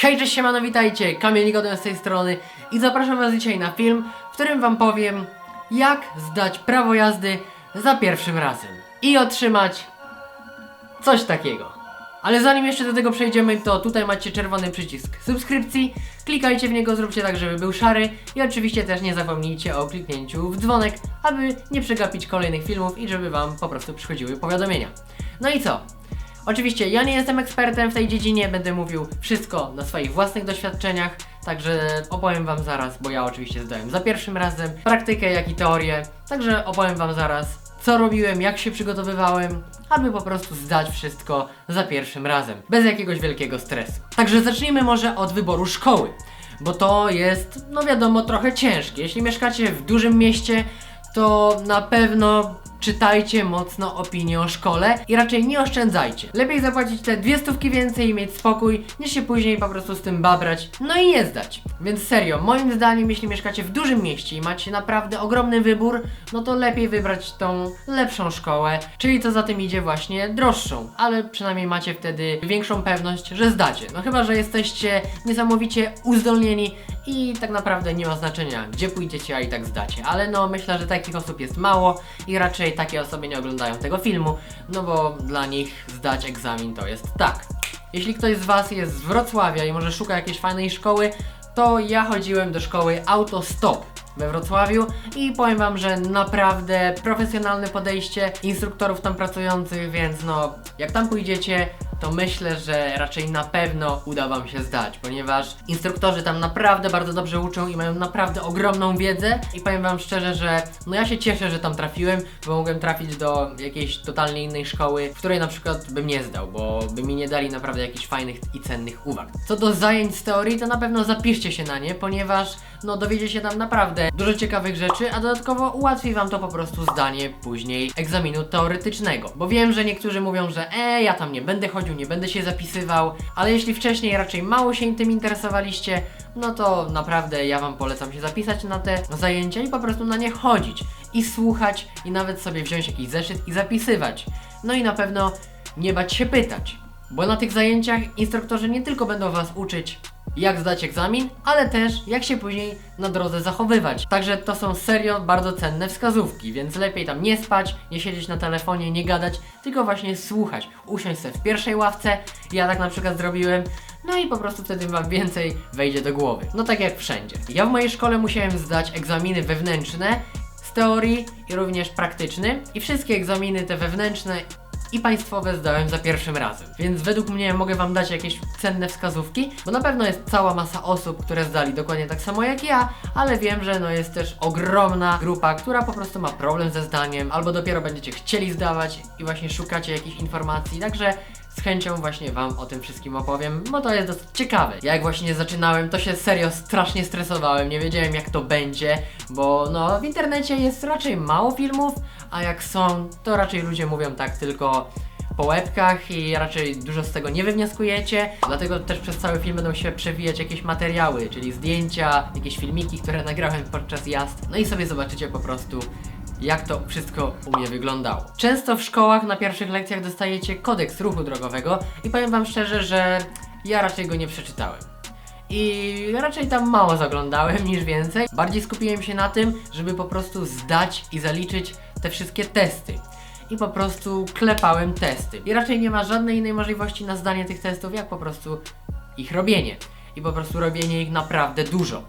Hej, cześć, siemano, witajcie, Kamil Nikodem z tej strony i zapraszam was dzisiaj na film, w którym wam powiem, jak zdać prawo jazdy za pierwszym razem i otrzymać coś takiego. Ale zanim jeszcze do tego przejdziemy, to tutaj macie czerwony przycisk subskrypcji, klikajcie w niego, zróbcie tak, żeby był szary i oczywiście też nie zapomnijcie o kliknięciu w dzwonek, aby nie przegapić kolejnych filmów i żeby wam po prostu przychodziły powiadomienia. No i co? Oczywiście ja nie jestem ekspertem w tej dziedzinie, będę mówił wszystko na swoich własnych doświadczeniach, także opowiem wam zaraz, bo ja oczywiście zdałem za pierwszym razem praktykę, jak i teorię, także opowiem wam zaraz, co robiłem, jak się przygotowywałem, aby po prostu zdać wszystko za pierwszym razem, bez jakiegoś wielkiego stresu. Także zacznijmy może od wyboru szkoły, bo to jest, no wiadomo, trochę ciężkie. Jeśli mieszkacie w dużym mieście, to na pewno czytajcie mocno opinię o szkole i raczej nie oszczędzajcie. Lepiej zapłacić te dwie stówki więcej i mieć spokój, niż się później po prostu z tym babrać, no i nie zdać. Więc serio, moim zdaniem, jeśli mieszkacie w dużym mieście i macie naprawdę ogromny wybór, no to lepiej wybrać tą lepszą szkołę, czyli co za tym idzie właśnie droższą, ale przynajmniej macie wtedy większą pewność, że zdacie. No chyba, że jesteście niesamowicie uzdolnieni i tak naprawdę nie ma znaczenia, gdzie pójdziecie, a i tak zdacie. Ale no myślę, że takich osób jest mało i raczej takie osoby nie oglądają tego filmu, no bo dla nich zdać egzamin to jest tak. Jeśli ktoś z Was jest z Wrocławia i może szuka jakiejś fajnej szkoły, to ja chodziłem do szkoły Autostop we Wrocławiu i powiem Wam, że naprawdę profesjonalne podejście instruktorów tam pracujących, więc no jak tam pójdziecie, to myślę, że raczej na pewno uda Wam się zdać, ponieważ instruktorzy tam naprawdę bardzo dobrze uczą i mają naprawdę ogromną wiedzę i powiem Wam szczerze, że no ja się cieszę, że tam trafiłem, bo mogłem trafić do jakiejś totalnie innej szkoły, w której na przykład bym nie zdał, bo by mi nie dali naprawdę jakichś fajnych i cennych uwag. Co do zajęć z teorii, to na pewno zapiszcie się na nie, ponieważ no dowiecie się tam naprawdę dużo ciekawych rzeczy, a dodatkowo ułatwi Wam to po prostu zdanie później egzaminu teoretycznego. Bo wiem, że niektórzy mówią, że e, ja tam nie będę chodził, nie będę się zapisywał, ale jeśli wcześniej raczej mało się tym interesowaliście, no to naprawdę ja Wam polecam się zapisać na te zajęcia i po prostu na nie chodzić i słuchać i nawet sobie wziąć jakiś zeszyt i zapisywać. No i na pewno nie bać się pytać. Bo na tych zajęciach instruktorzy nie tylko będą Was uczyć, jak zdać egzamin, ale też jak się później na drodze zachowywać. Także to są serio bardzo cenne wskazówki, więc lepiej tam nie spać, nie siedzieć na telefonie, nie gadać, tylko właśnie słuchać. Usiąść sobie w pierwszej ławce, ja tak na przykład zrobiłem, no i po prostu wtedy Wam więcej wejdzie do głowy. No tak jak wszędzie. Ja w mojej szkole musiałem zdać egzaminy wewnętrzne z teorii i również praktyczny i wszystkie egzaminy te wewnętrzne i państwowe zdałem za pierwszym razem. Więc według mnie mogę Wam dać jakieś cenne wskazówki, bo na pewno jest cała masa osób, które zdali dokładnie tak samo jak ja, ale wiem, że no jest też ogromna grupa, która po prostu ma problem ze zdaniem, albo dopiero będziecie chcieli zdawać i właśnie szukacie jakichś informacji, także z chęcią właśnie Wam o tym wszystkim opowiem, bo to jest dosyć ciekawe. Ja jak właśnie zaczynałem, to się serio strasznie stresowałem, nie wiedziałem jak to będzie, bo no w internecie jest raczej mało filmów, a jak są, to raczej ludzie mówią tak tylko po łebkach i raczej dużo z tego nie wywnioskujecie, dlatego też przez cały film będą się przewijać jakieś materiały, czyli zdjęcia, jakieś filmiki, które nagrałem podczas jazd, no i sobie zobaczycie po prostu jak to wszystko u mnie wyglądało. Często w szkołach na pierwszych lekcjach dostajecie kodeks ruchu drogowego i powiem wam szczerze, że ja raczej go nie przeczytałem. I raczej tam mało zaglądałem niż więcej. Bardziej skupiłem się na tym, żeby po prostu zdać i zaliczyć te wszystkie testy. I po prostu klepałem testy. I raczej nie ma żadnej innej możliwości na zdanie tych testów, jak po prostu ich robienie. I po prostu robienie ich naprawdę dużo.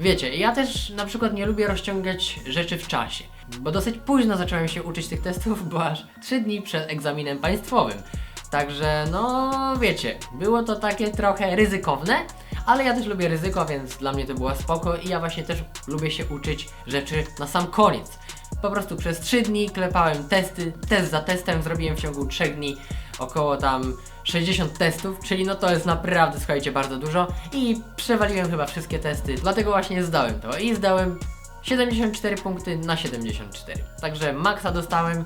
Wiecie, ja też na przykład nie lubię rozciągać rzeczy w czasie, bo dosyć późno zacząłem się uczyć tych testów, bo aż 3 dni przed egzaminem państwowym. Także no wiecie, było to takie trochę ryzykowne, ale ja też lubię ryzyko, więc dla mnie to było spoko i ja właśnie też lubię się uczyć rzeczy na sam koniec. Po prostu przez 3 dni klepałem testy, test za testem, zrobiłem w ciągu 3 dni około tam 60 testów, czyli no to jest naprawdę, słuchajcie, bardzo dużo i przewaliłem chyba wszystkie testy, dlatego właśnie zdałem to i zdałem 74 punkty na 74. Także maksa dostałem,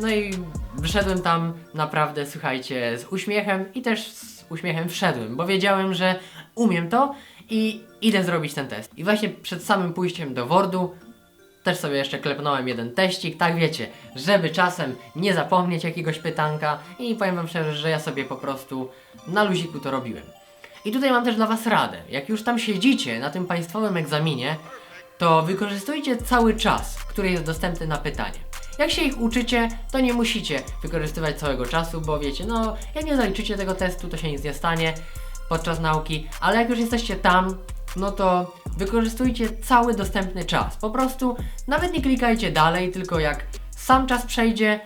no i wyszedłem tam naprawdę, słuchajcie, z uśmiechem i też z uśmiechem wszedłem, bo wiedziałem, że umiem to i idę zrobić ten test. I właśnie przed samym pójściem do Wordu też sobie jeszcze klepnąłem jeden teścik, tak wiecie, żeby czasem nie zapomnieć jakiegoś pytanka i powiem wam szczerze, że ja sobie po prostu na luziku to robiłem. I tutaj mam też dla Was radę. Jak już tam siedzicie na tym państwowym egzaminie, to wykorzystujcie cały czas, który jest dostępny na pytanie. Jak się ich uczycie, to nie musicie wykorzystywać całego czasu, bo wiecie, no jak nie zaliczycie tego testu, to się nic nie stanie podczas nauki, ale jak już jesteście tam, no to wykorzystujcie cały dostępny czas. Po prostu nawet nie klikajcie dalej, tylko jak sam czas przejdzie,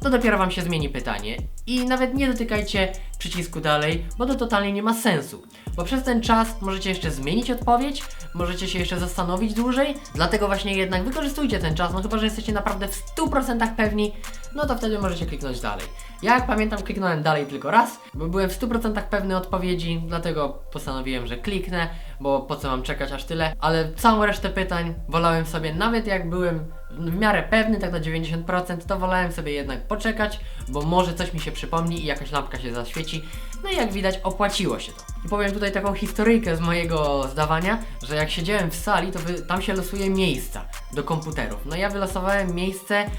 to dopiero Wam się zmieni pytanie. I nawet nie dotykajcie przycisku dalej, bo to totalnie nie ma sensu. Bo przez ten czas możecie jeszcze zmienić odpowiedź, możecie się jeszcze zastanowić dłużej, dlatego właśnie jednak wykorzystujcie ten czas, no chyba, że jesteście naprawdę w 100% pewni, no to wtedy możecie kliknąć dalej. Ja jak pamiętam kliknąłem dalej tylko raz, bo byłem w 100% pewny odpowiedzi, dlatego postanowiłem, że kliknę, bo po co mam czekać aż tyle, ale całą resztę pytań wolałem sobie, nawet jak byłem w miarę pewny, tak na 90%, to wolałem sobie jednak poczekać, bo może coś mi się przypomni i jakaś lampka się zaświeci. No i jak widać, opłaciło się to. I powiem tutaj taką historyjkę z mojego zdawania, że jak siedziałem w sali, to tam się losuje miejsca do komputerów. No ja wylosowałem miejsce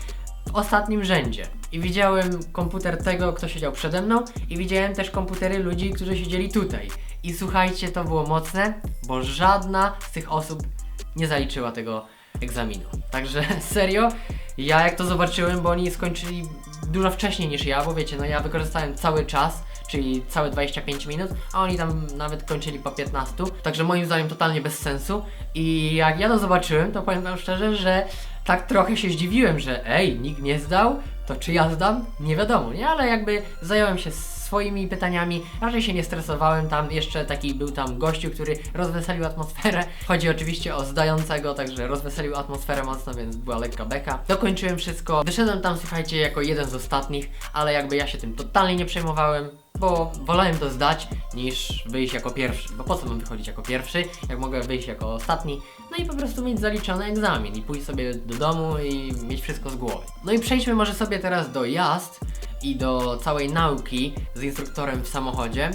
w ostatnim rzędzie. I widziałem komputer tego, kto siedział przede mną, i widziałem też komputery ludzi, którzy siedzieli tutaj. I słuchajcie, to było mocne, bo żadna z tych osób nie zaliczyła tego egzaminu. Także serio, ja jak to zobaczyłem, bo oni skończyli dużo wcześniej niż ja, bo wiecie, no ja wykorzystałem cały czas, czyli całe 25 minut, a oni tam nawet kończyli po 15, także moim zdaniem totalnie bez sensu. I jak ja to zobaczyłem, to powiem wam szczerze, że tak trochę się zdziwiłem, że ej, nikt nie zdał, to czy ja zdam? Nie wiadomo, nie? Ale jakby zająłem się swoimi pytaniami, raczej się nie stresowałem, tam jeszcze taki był tam gościu, który rozweselił atmosferę. Chodzi oczywiście o zdającego, także rozweselił atmosferę mocno, więc była lekka beka. Dokończyłem wszystko, wyszedłem tam, słuchajcie, jako jeden z ostatnich, ale jakby ja się tym totalnie nie przejmowałem, bo wolałem to zdać niż wyjść jako pierwszy. Bo po co mam wychodzić jako pierwszy, jak mogę wyjść jako ostatni? No i po prostu mieć zaliczony egzamin i pójść sobie do domu i mieć wszystko z głowy. No i przejdźmy może sobie teraz do jazd i do całej nauki z instruktorem w samochodzie.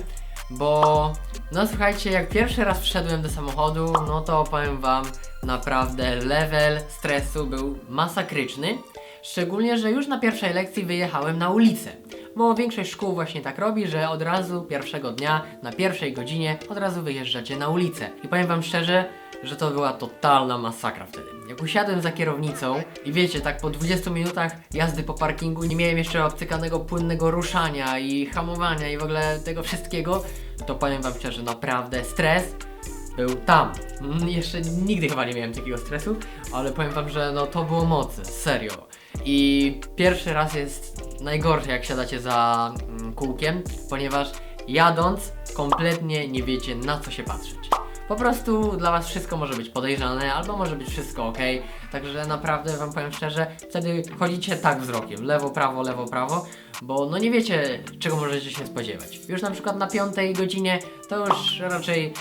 Bo, no słuchajcie, jak pierwszy raz wszedłem do samochodu, no to powiem Wam, naprawdę level stresu był masakryczny. Szczególnie, że już na pierwszej lekcji wyjechałem na ulicę. Bo większość szkół właśnie tak robi, że od razu pierwszego dnia, na pierwszej godzinie, od razu wyjeżdżacie na ulicę. I powiem wam szczerze, że to była totalna masakra wtedy. Usiadłem za kierownicą i wiecie, tak po 20 minutach jazdy po parkingu nie miałem jeszcze obcykanego płynnego ruszania i hamowania i w ogóle tego wszystkiego, to powiem wam szczerze, naprawdę stres był tam. Mm, Jeszcze nigdy chyba nie miałem takiego stresu, ale powiem wam, że no to było mocne, serio. I pierwszy raz jest najgorsze, jak siadacie za mm, kółkiem, ponieważ jadąc kompletnie nie wiecie na co się patrzeć. Po prostu dla was wszystko może być podejrzane, albo może być wszystko ok. Także naprawdę wam powiem szczerze, wtedy chodzicie tak wzrokiem, lewo, prawo, lewo, prawo, bo no nie wiecie czego możecie się spodziewać. Już na przykład na piątej godzinie to już raczej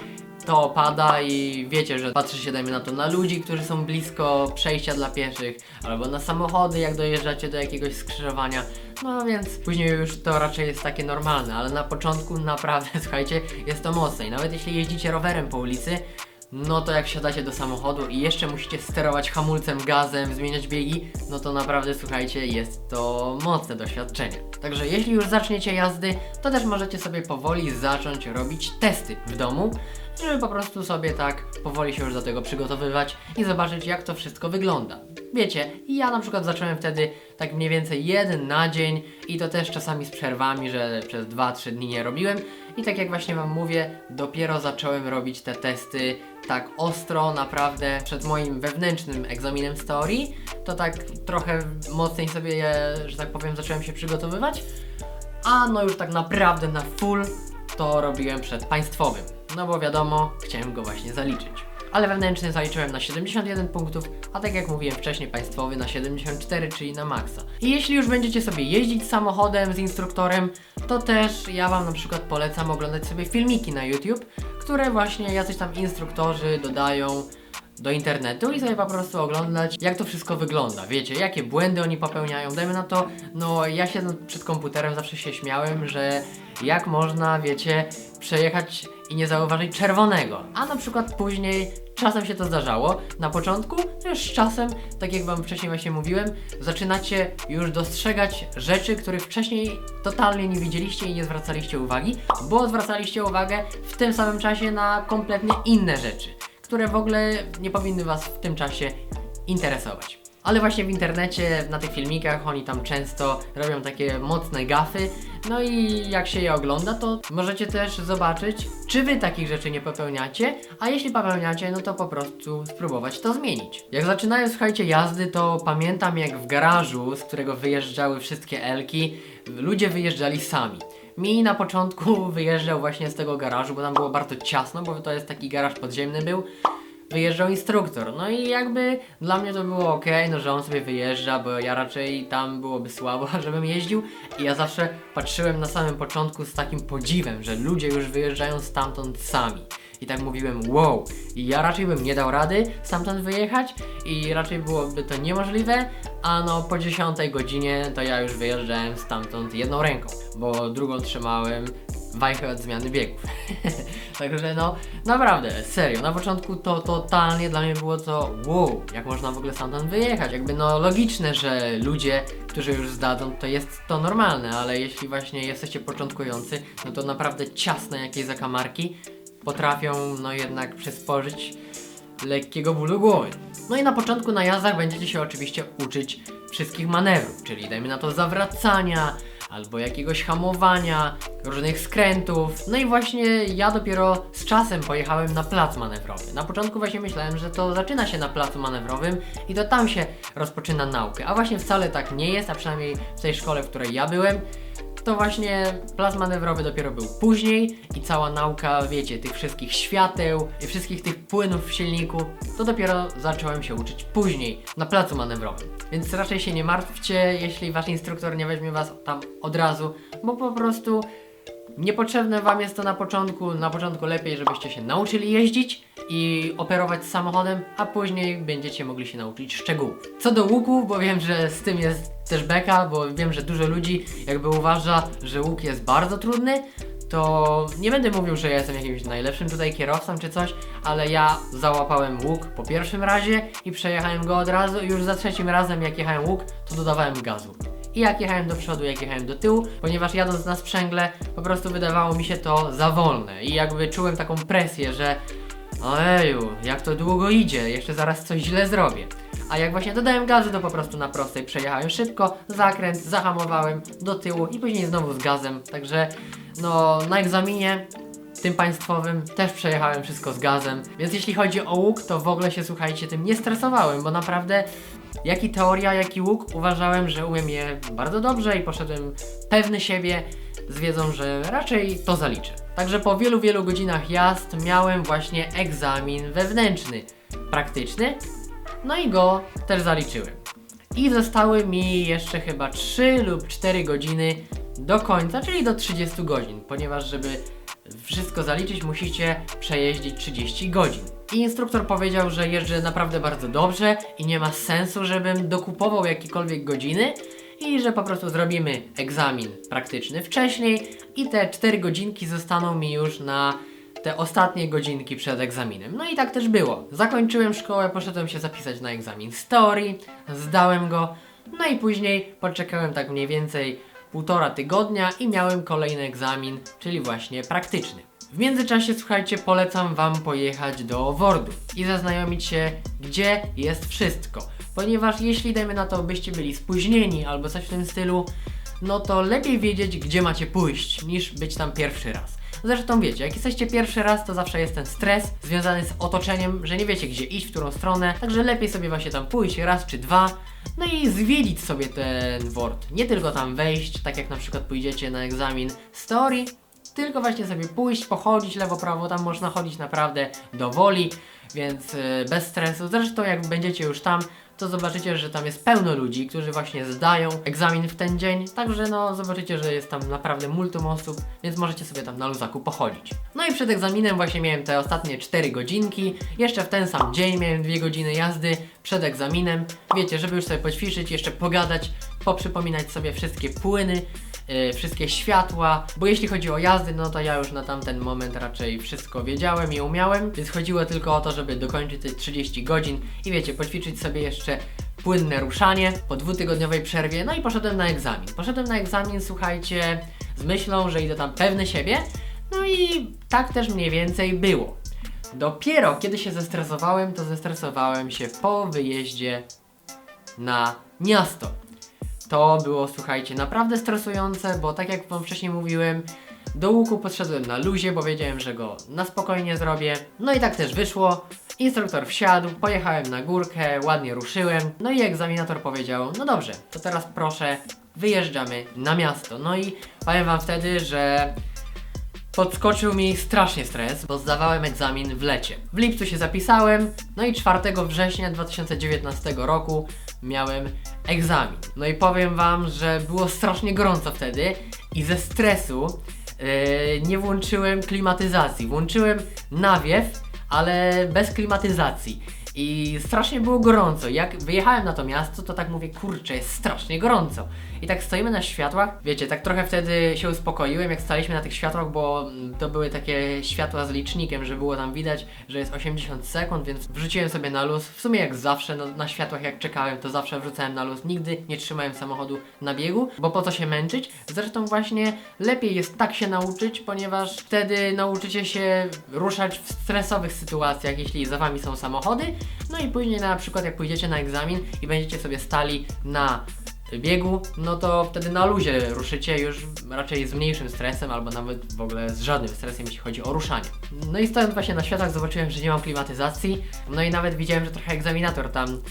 to opada i wiecie, że patrzy się dajmy na to na ludzi, którzy są blisko przejścia dla pieszych, albo na samochody, jak dojeżdżacie do jakiegoś skrzyżowania. No więc później już to raczej jest takie normalne, ale na początku naprawdę, słuchajcie, jest to mocne. I nawet jeśli jeździcie rowerem po ulicy, no to jak wsiadacie do samochodu i jeszcze musicie sterować hamulcem, gazem, zmieniać biegi, no to naprawdę słuchajcie, jest to mocne doświadczenie. Także jeśli już zaczniecie jazdy, to też możecie sobie powoli zacząć robić testy w domu, żeby po prostu sobie tak powoli się już do tego przygotowywać i zobaczyć jak to wszystko wygląda. Wiecie, ja na przykład zacząłem wtedy tak mniej więcej jeden na dzień i to też czasami z przerwami, że przez 2-3 dni nie robiłem i tak jak właśnie wam mówię, dopiero zacząłem robić te testy tak ostro, naprawdę przed moim wewnętrznym egzaminem z teorii, to tak trochę mocniej sobie że tak powiem, zacząłem się przygotowywać, a no już tak naprawdę na full to robiłem przed państwowym. No bo wiadomo, chciałem go właśnie zaliczyć. Ale wewnętrzny zaliczyłem na 71 punktów, a tak jak mówiłem wcześniej, państwowy na 74, czyli na maksa. I jeśli już będziecie sobie jeździć samochodem z instruktorem, to też ja Wam na przykład polecam oglądać sobie filmiki na YouTube, które właśnie jacyś tam instruktorzy dodają do internetu i sobie po prostu oglądać, jak to wszystko wygląda. Wiecie, jakie błędy oni popełniają. Dajmy na to, no ja siedząc przed komputerem zawsze się śmiałem, że jak można, wiecie, przejechać i nie zauważyć czerwonego. A na przykład później czasem się to zdarzało. Na początku, już z czasem, tak jak wam wcześniej właśnie mówiłem, zaczynacie już dostrzegać rzeczy, których wcześniej totalnie nie widzieliście i nie zwracaliście uwagi, bo zwracaliście uwagę w tym samym czasie na kompletnie inne rzeczy, które w ogóle nie powinny was w tym czasie interesować. Ale właśnie w internecie, na tych filmikach, oni tam często robią takie mocne gafy. No i jak się je ogląda, to możecie też zobaczyć, czy wy takich rzeczy nie popełniacie, a jeśli popełniacie, no to po prostu spróbować to zmienić. Jak zaczynają, słuchajcie, jazdy, to pamiętam jak w garażu, z którego wyjeżdżały wszystkie Elki, ludzie wyjeżdżali sami. Mi na początku wyjeżdżał właśnie z tego garażu, bo tam było bardzo ciasno, bo to jest taki garaż podziemny był wyjeżdżał instruktor. No i jakby dla mnie to było ok, no że on sobie wyjeżdża, bo ja raczej tam byłoby słabo, żebym jeździł. I ja zawsze patrzyłem na samym początku z takim podziwem, że ludzie już wyjeżdżają stamtąd sami. I tak mówiłem, wow, i ja raczej bym nie dał rady stamtąd wyjechać i raczej byłoby to niemożliwe, a no po 10 godzinie to ja już wyjeżdżałem stamtąd jedną ręką, bo drugą trzymałem wajchę od zmiany biegów. Także no, naprawdę, serio, na początku to totalnie dla mnie było to wow, jak można w ogóle stamtąd wyjechać. Jakby no logiczne, że ludzie, którzy już zdadzą, to jest to normalne, ale jeśli właśnie jesteście początkujący, no to naprawdę ciasne jakieś zakamarki potrafią no jednak przysporzyć lekkiego bólu głowy. No i na początku na jazdach będziecie się oczywiście uczyć wszystkich manewrów, czyli dajmy na to zawracania, albo jakiegoś hamowania, różnych skrętów. No i właśnie ja dopiero z czasem pojechałem na plac manewrowy. Na początku właśnie myślałem, że to zaczyna się na placu manewrowym i to tam się rozpoczyna naukę. A właśnie wcale tak nie jest, a przynajmniej w tej szkole, w której ja byłem, to właśnie plac manewrowy dopiero był później i cała nauka, wiecie, tych wszystkich świateł i wszystkich tych płynów w silniku, to dopiero zacząłem się uczyć później, na placu manewrowym. Więc raczej się nie martwcie, jeśli wasz instruktor nie weźmie was tam od razu, bo po prostu Niepotrzebne wam jest to na początku. Na początku lepiej, żebyście się nauczyli jeździć i operować samochodem, a później będziecie mogli się nauczyć szczegółów. Co do łuku, bo wiem, że z tym jest też beka, bo wiem, że dużo ludzi jakby uważa, że łuk jest bardzo trudny, to nie będę mówił, że ja jestem jakimś najlepszym tutaj kierowcą czy coś, ale ja załapałem łuk po pierwszym razie i przejechałem go od razu i już za trzecim razem jak jechałem łuk, to dodawałem gazu. I jak jechałem do przodu, jak jechałem do tyłu, ponieważ jadąc na sprzęgle po prostu wydawało mi się to za wolne i jakby czułem taką presję, że ojeju, jak to długo idzie, jeszcze zaraz coś źle zrobię. A jak właśnie dodałem gazu, to po prostu na prostej przejechałem szybko, zakręt, zahamowałem do tyłu i później znowu z gazem. Także no na egzaminie tym państwowym też przejechałem wszystko z gazem. Więc jeśli chodzi o łuk, to w ogóle się słuchajcie tym nie stresowałem, bo naprawdę jak i teoria, jak i łuk uważałem, że umiem je bardzo dobrze i poszedłem pewny siebie z wiedzą, że raczej to zaliczę. Także po wielu, wielu godzinach jazd miałem właśnie egzamin wewnętrzny, praktyczny, no i go też zaliczyłem. I zostały mi jeszcze chyba 3 lub 4 godziny do końca, czyli do 30 godzin, ponieważ żeby wszystko zaliczyć, musicie przejeździć 30 godzin. I instruktor powiedział, że jeżdżę naprawdę bardzo dobrze i nie ma sensu, żebym dokupował jakiekolwiek godziny i że po prostu zrobimy egzamin praktyczny wcześniej i te 4 godzinki zostaną mi już na te ostatnie godzinki przed egzaminem. No i tak też było. Zakończyłem szkołę, poszedłem się zapisać na egzamin teorii, zdałem go, no i później poczekałem tak mniej więcej półtora tygodnia i miałem kolejny egzamin, czyli właśnie praktyczny. W międzyczasie, słuchajcie, polecam Wam pojechać do Wordu i zaznajomić się, gdzie jest wszystko. Ponieważ jeśli, dajmy na to, byście byli spóźnieni albo coś w tym stylu, no to lepiej wiedzieć, gdzie macie pójść, niż być tam pierwszy raz. Zresztą wiecie, jak jesteście pierwszy raz, to zawsze jest ten stres związany z otoczeniem, że nie wiecie gdzie iść, w którą stronę, także lepiej sobie właśnie tam pójść raz czy dwa, no i zwiedzić sobie ten word. Nie tylko tam wejść, tak jak na przykład pójdziecie na egzamin teorii, tylko właśnie sobie pójść, pochodzić lewo, prawo, tam można chodzić naprawdę do woli, więc yy, bez stresu. Zresztą jak będziecie już tam, to zobaczycie, że tam jest pełno ludzi, którzy właśnie zdają egzamin w ten dzień, także no zobaczycie, że jest tam naprawdę multum osób, więc możecie sobie tam na luzaku pochodzić. No i przed egzaminem właśnie miałem te ostatnie 4 godzinki, jeszcze w ten sam dzień miałem 2 godziny jazdy, przed egzaminem. Wiecie, żeby już sobie poćwiczyć, jeszcze pogadać, poprzypominać sobie wszystkie płyny, yy, wszystkie światła, bo jeśli chodzi o jazdy, no to ja już na tamten moment raczej wszystko wiedziałem i umiałem, więc chodziło tylko o to, żeby dokończyć te 30 godzin i wiecie, poćwiczyć sobie jeszcze płynne ruszanie po dwutygodniowej przerwie, no i poszedłem na egzamin. Poszedłem na egzamin, słuchajcie, z myślą, że idę tam pewny siebie, no i tak też mniej więcej było. Dopiero kiedy się zestresowałem, to zestresowałem się po wyjeździe na miasto. To było, słuchajcie, naprawdę stresujące, bo tak jak Wam wcześniej mówiłem, do łuku podszedłem na luzie, bo wiedziałem, że go na spokojnie zrobię. No i tak też wyszło. Instruktor wsiadł, pojechałem na górkę, ładnie ruszyłem. No i egzaminator powiedział, no dobrze, to teraz proszę, wyjeżdżamy na miasto. No i powiem Wam wtedy, że Podskoczył mi strasznie stres, bo zdawałem egzamin w lecie. W lipcu się zapisałem, no i 4 września 2019 roku miałem egzamin. No i powiem Wam, że było strasznie gorąco wtedy i ze stresu yy, nie włączyłem klimatyzacji. Włączyłem nawiew, ale bez klimatyzacji. I strasznie było gorąco. Jak wyjechałem na to miasto, to tak mówię, kurczę, jest strasznie gorąco. I tak stoimy na światłach. Wiecie, tak trochę wtedy się uspokoiłem, jak staliśmy na tych światłach, bo mm, to były takie światła z licznikiem, że było tam widać, że jest 80 sekund, więc wrzuciłem sobie na luz. W sumie jak zawsze, no, na światłach jak czekałem, to zawsze wrzucałem na luz. Nigdy nie trzymałem samochodu na biegu, bo po co się męczyć? Zresztą właśnie lepiej jest tak się nauczyć, ponieważ wtedy nauczycie się ruszać w stresowych sytuacjach, jeśli za wami są samochody. No i później na przykład jak pójdziecie na egzamin i będziecie sobie stali na biegu, no to wtedy na luzie ruszycie już raczej z mniejszym stresem, albo nawet w ogóle z żadnym stresem, jeśli chodzi o ruszanie. No i stojąc właśnie na światach zobaczyłem, że nie mam klimatyzacji, no i nawet widziałem, że trochę egzaminator tam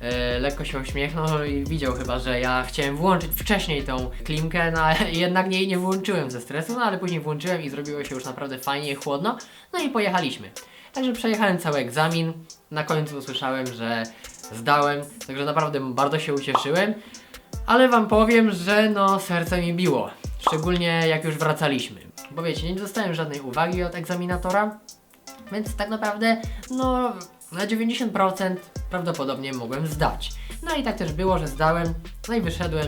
e, lekko się uśmiechnął i widział chyba, że ja chciałem włączyć wcześniej tą klimkę, no jednak jej nie włączyłem ze stresu, no ale później włączyłem i zrobiło się już naprawdę fajnie i chłodno, no i pojechaliśmy. Także przejechałem cały egzamin, na końcu usłyszałem, że zdałem, także naprawdę bardzo się ucieszyłem. Ale wam powiem, że no serce mi biło. Szczególnie jak już wracaliśmy. Bo wiecie, nie dostałem żadnej uwagi od egzaminatora. Więc tak naprawdę, no na 90% prawdopodobnie mogłem zdać. No i tak też było, że zdałem, no i wyszedłem.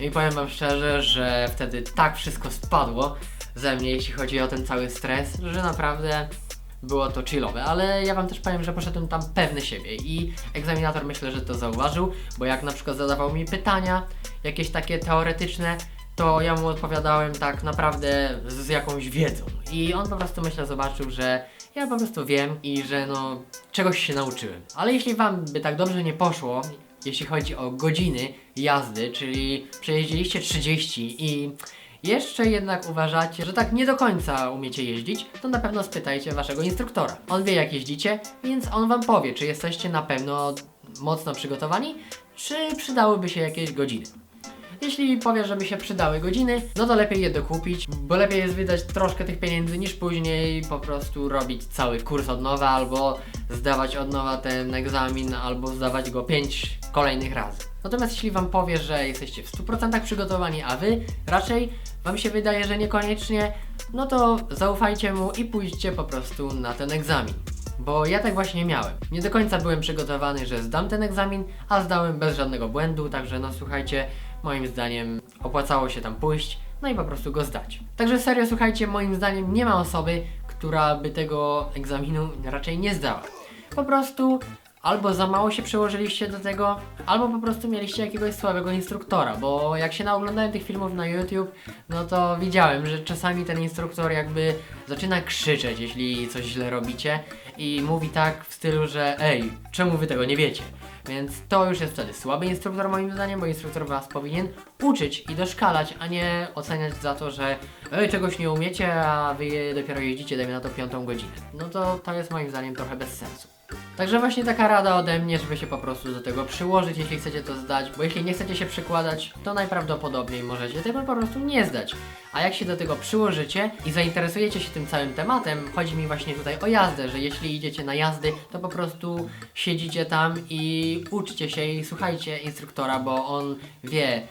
I powiem wam szczerze, że wtedy tak wszystko spadło ze mnie, jeśli chodzi o ten cały stres, że naprawdę było to chillowe, ale ja wam też powiem, że poszedłem tam pewny siebie i egzaminator myślę, że to zauważył, bo jak na przykład zadawał mi pytania, jakieś takie teoretyczne, to ja mu odpowiadałem tak naprawdę z, z jakąś wiedzą. I on po prostu myślę zobaczył, że ja po prostu wiem i że no czegoś się nauczyłem. Ale jeśli wam by tak dobrze nie poszło, jeśli chodzi o godziny jazdy, czyli przejeździliście 30 i jeszcze jednak uważacie, że tak nie do końca umiecie jeździć, to na pewno spytajcie waszego instruktora. On wie jak jeździcie, więc on wam powie, czy jesteście na pewno mocno przygotowani, czy przydałyby się jakieś godziny. Jeśli powie, żeby się przydały godziny, no to lepiej je dokupić, bo lepiej jest wydać troszkę tych pieniędzy niż później po prostu robić cały kurs od nowa, albo zdawać od nowa ten egzamin, albo zdawać go 5 kolejnych razy. Natomiast jeśli Wam powie, że jesteście w 100% przygotowani, a Wy raczej Wam się wydaje, że niekoniecznie, no to zaufajcie mu i pójdźcie po prostu na ten egzamin. Bo ja tak właśnie miałem. Nie do końca byłem przygotowany, że zdam ten egzamin, a zdałem bez żadnego błędu, także no słuchajcie, moim zdaniem opłacało się tam pójść, no i po prostu go zdać. Także serio, słuchajcie, moim zdaniem nie ma osoby, która by tego egzaminu raczej nie zdała. Po prostu albo za mało się przyłożyliście do tego, albo po prostu mieliście jakiegoś słabego instruktora, bo jak się naoglądałem tych filmów na YouTube, no to widziałem, że czasami ten instruktor jakby zaczyna krzyczeć, jeśli coś źle robicie i mówi tak w stylu, że ej, czemu wy tego nie wiecie? Więc to już jest wtedy słaby instruktor moim zdaniem, bo instruktor was powinien uczyć i doszkalać, a nie oceniać za to, że ej, czegoś nie umiecie, a wy dopiero jeździcie, dajmy na to piątą godzinę. No to to jest moim zdaniem trochę bez sensu. Także właśnie taka rada ode mnie, żeby się po prostu do tego przyłożyć, jeśli chcecie to zdać, bo jeśli nie chcecie się przykładać, to najprawdopodobniej możecie tego po prostu nie zdać. A jak się do tego przyłożycie i zainteresujecie się tym całym tematem, chodzi mi właśnie tutaj o jazdę, że jeśli idziecie na jazdy, to po prostu siedzicie tam i uczcie się i słuchajcie instruktora, bo on wie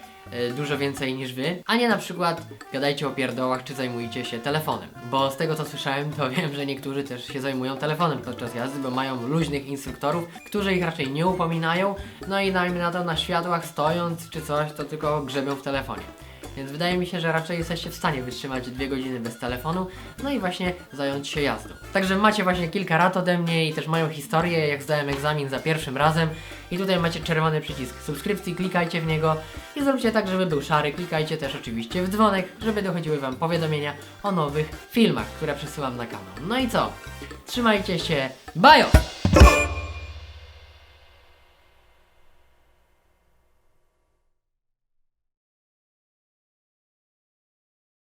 dużo więcej niż wy, a nie na przykład gadajcie o pierdołach czy zajmujcie się telefonem. Bo z tego co słyszałem, to wiem, że niektórzy też się zajmują telefonem podczas jazdy, bo mają luźnych instruktorów, którzy ich raczej nie upominają, no i najmniej na to na światłach stojąc czy coś, to tylko grzebią w telefonie. Więc wydaje mi się, że raczej jesteście w stanie wytrzymać dwie godziny bez telefonu, no i właśnie zająć się jazdą. Także macie właśnie kilka rad ode mnie i też mają historię, jak zdałem egzamin za pierwszym razem. I tutaj macie czerwony przycisk subskrypcji, klikajcie w niego i zróbcie tak, żeby był szary. Klikajcie też oczywiście w dzwonek, żeby dochodziły Wam powiadomienia o nowych filmach, które przesyłam na kanał. No i co? Trzymajcie się, bajo!